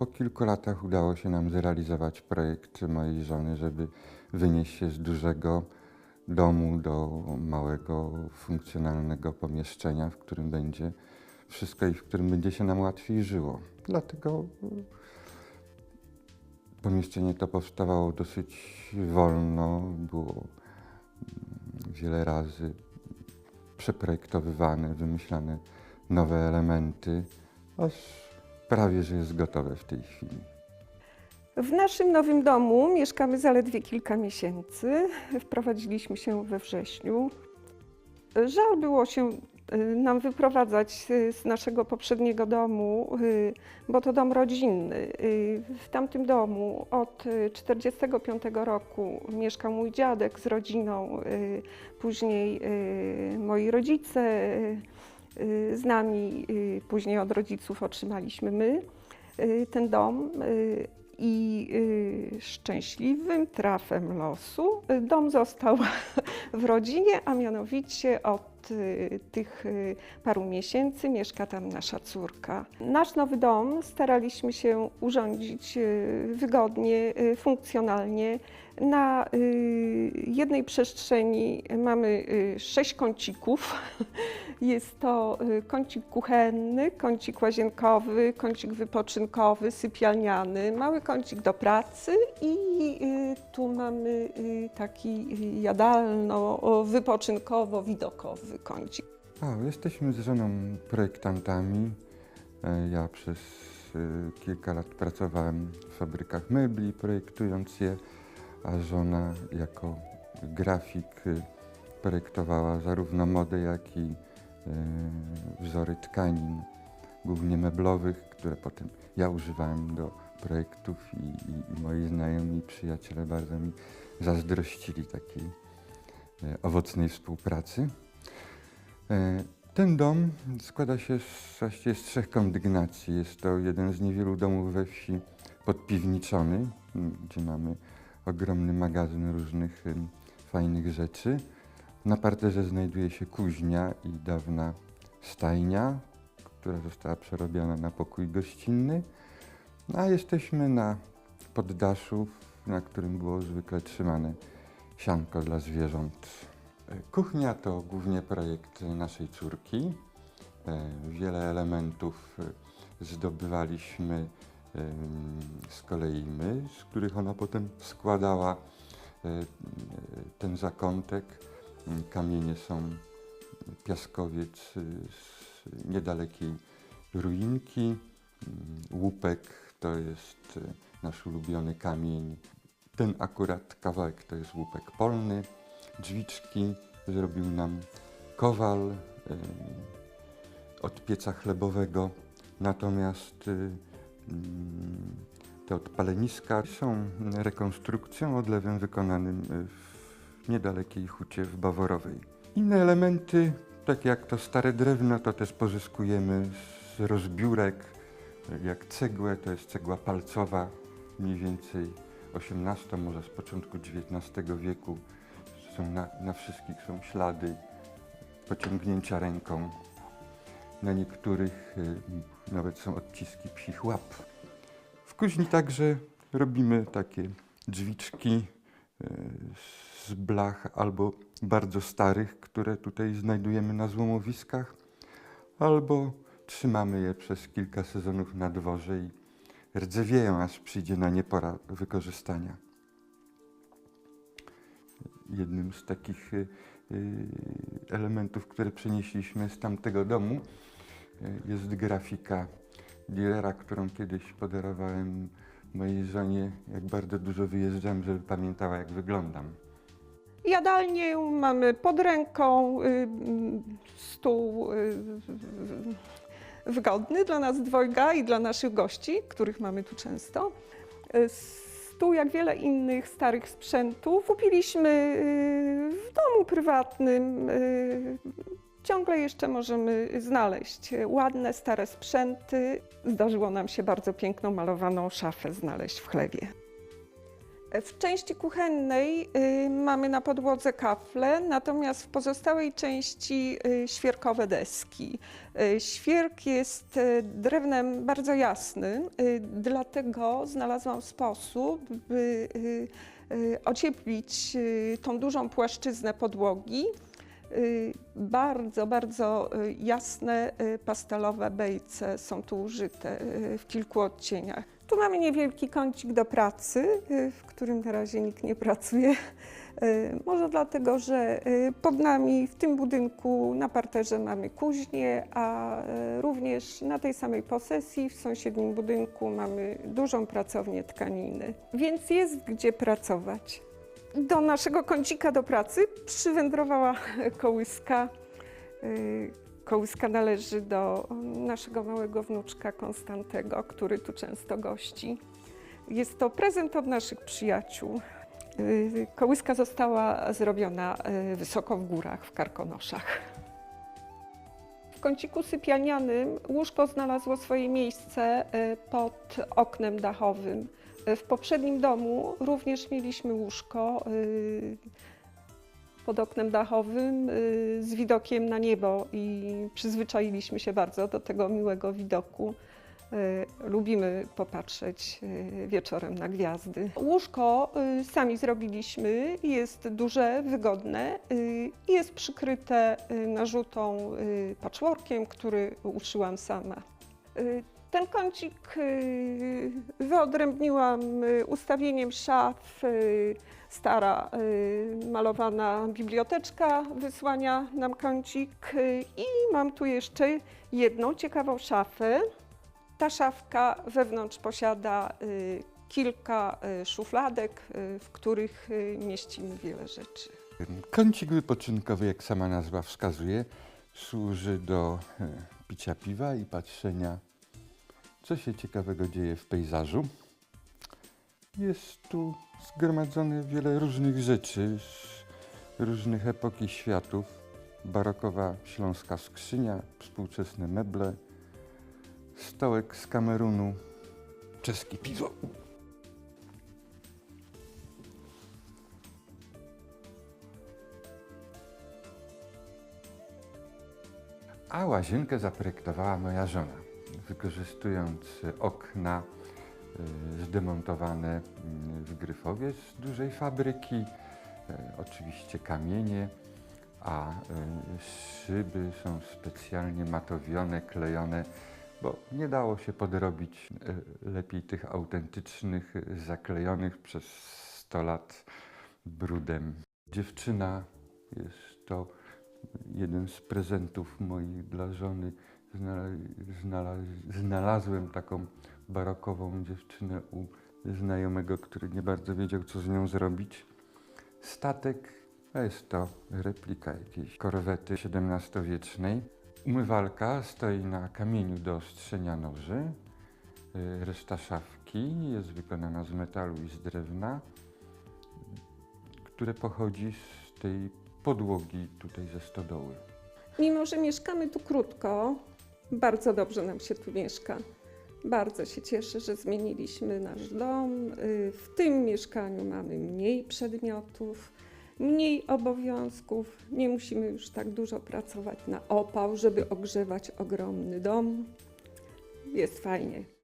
po kilku latach udało się nam zrealizować projekt mojej żony, żeby wynieść się z dużego domu do małego, funkcjonalnego pomieszczenia, w którym będzie wszystko i w którym będzie się nam łatwiej żyło. Dlatego pomieszczenie to powstawało dosyć wolno, było wiele razy przeprojektowywane, wymyślane nowe elementy, aż prawie że jest gotowe w tej chwili. W naszym nowym domu mieszkamy zaledwie kilka miesięcy. Wprowadziliśmy się we wrześniu. Żal było się y, nam wyprowadzać z naszego poprzedniego domu, y, bo to dom rodzinny. Y, W tamtym domu od 1945 roku mieszkał mój dziadek z rodziną, później moi rodzice z nami, y, później od rodziców otrzymaliśmy my y, ten dom. y, I y, szczęśliwym trafem losu y, dom został w rodzinie, a mianowicie od y, tych y, paru miesięcy mieszka tam nasza córka. Nasz nowy dom staraliśmy się urządzić y, wygodnie, funkcjonalnie. Na jednej przestrzeni mamy sześć kącików. Jest to kącik kuchenny, kącik łazienkowy, kącik wypoczynkowy, sypialniany, mały kącik do pracy i tu mamy taki jadalno-wypoczynkowo-widokowy kącik. A, jesteśmy z żoną projektantami. E, Ja przez e, kilka lat pracowałem w fabrykach mebli, projektując je, a żona jako grafik e, projektowała zarówno modę, jak i wzory tkanin, głównie meblowych, które potem ja używałem do projektów i, i, i moi znajomi i przyjaciele bardzo mi zazdrościli takiej owocnej współpracy. E, Ten dom składa się z, właściwie z trzech kondygnacji. Jest to jeden z niewielu domów we wsi podpiwniczony, gdzie mamy ogromny magazyn różnych fajnych rzeczy. Na parterze znajduje się kuźnia i dawna stajnia, która została przerobiona na pokój gościnny. No, A jesteśmy na poddaszu, na którym było zwykle trzymane sianko dla zwierząt. E, Kuchnia to głównie projekt naszej córki. E, Wiele elementów e, zdobywaliśmy em, z kolei my, z których ona potem składała e, e, ten zakątek. Kamienie są piaskowiec e, z niedalekiej ruinki. Łupek to jest e, nasz ulubiony kamień. Ten akurat kawałek to jest łupek polny. Drzwiczki zrobił nam kowal od pieca chlebowego. Natomiast y, mm, te odpaleniska są rekonstrukcją, odlewem wykonanym y, w niedalekiej hucie w Baworowej. Inne elementy, takie jak to stare drewno, to też pozyskujemy z rozbiórek, jak cegłę, to jest cegła palcowa, mniej więcej XVIII, może z początku XIX wieku. Są na, na wszystkich są ślady pociągnięcia ręką. Na niektórych y, nawet są odciski psich łap. W kuźni także robimy takie drzwiczki y, z blach albo bardzo starych, które tutaj znajdujemy na złomowiskach, albo trzymamy je przez kilka sezonów na dworze i rdzewieją, aż przyjdzie na nie pora wykorzystania. Jednym z takich y, y, elementów, które przenieśliśmy z tamtego domu, y, jest grafika dealera, którą kiedyś podarowałem mojej żonie, jak bardzo dużo wyjeżdżam, żeby pamiętała, jak wyglądam. Jadalnię mamy pod ręką, y, mm, stół y, wygodny dla nas dwojga i dla naszych gości, których mamy tu często. Stół, jak wiele innych starych sprzętów, kupiliśmy y, w domu prywatnym. y, Ciągle jeszcze możemy znaleźć ładne, stare sprzęty. Zdarzyło nam się bardzo piękną, malowaną szafę znaleźć w chlebie. W części kuchennej y, mamy na podłodze kafle, natomiast w pozostałej części y, świerkowe deski. Y, świerk jest drewnem bardzo jasnym, dlatego znalazłam sposób, by ocieplić tą dużą płaszczyznę podłogi. Bardzo, bardzo jasne pastelowe bejce są tu użyte w kilku odcieniach. Tu mamy niewielki kącik do pracy, y, w którym na razie nikt nie pracuje. Y, Może dlatego, że y, pod nami w tym budynku na parterze mamy kuźnię, a również na tej samej posesji w sąsiednim budynku mamy dużą pracownię tkaniny, więc jest gdzie pracować. Do naszego kącika do pracy przywędrowała kołyska. Kołyska należy do naszego małego wnuczka Konstantego, który tu często gości. Jest to prezent od naszych przyjaciół. Y, Kołyska została zrobiona y, wysoko w górach, w Karkonoszach. W kąciku sypialnianym łóżko znalazło swoje miejsce y, pod oknem dachowym. W poprzednim domu również mieliśmy łóżko pod oknem dachowym y, z widokiem na niebo i przyzwyczailiśmy się bardzo do tego miłego widoku. Y, Lubimy popatrzeć y, wieczorem na gwiazdy. Łóżko sami zrobiliśmy, jest duże, wygodne i jest przykryte narzutą patchworkiem, który uszyłam sama. Ten kącik y, wyodrębniłam y, ustawieniem szaf, y, stara malowana biblioteczka wysłania nam kącik i mam tu jeszcze jedną ciekawą szafę. Ta szafka wewnątrz posiada kilka szufladek, w których mieścimy wiele rzeczy. Kącik wypoczynkowy, jak sama nazwa wskazuje, służy do picia piwa i patrzenia, co się ciekawego dzieje w pejzażu. Jest tu zgromadzone wiele różnych rzeczy z różnych epoki światów. Barokowa śląska skrzynia, współczesne meble, stołek z Kamerunu, czeskie piwo. A łazienkę zaprojektowała moja żona, wykorzystując okna y, zdemontowane y, w Gryfowie z dużej fabryki, y, oczywiście kamienie, a szyby są specjalnie matowione, klejone, bo nie dało się podrobić lepiej tych autentycznych, zaklejonych przez 100 lat brudem. Dziewczyna jest to jeden z prezentów moich dla żony. Znala- znala- znalazłem taką barokową dziewczynę u znajomego, który nie bardzo wiedział, co z nią zrobić. Statek, jest to replika jakiejś korwety XVII-wiecznej. Umywalka stoi na kamieniu do ostrzenia noży. Y, Reszta szafki jest wykonana z metalu i z drewna, które pochodzi z tej podłogi tutaj ze stodoły. Mimo, że mieszkamy tu krótko, bardzo dobrze nam się tu mieszka. Bardzo się cieszę, że zmieniliśmy nasz dom. Y, W tym mieszkaniu mamy mniej przedmiotów, mniej obowiązków. Nie musimy już tak dużo pracować na opał, żeby ogrzewać ogromny dom. Jest fajnie.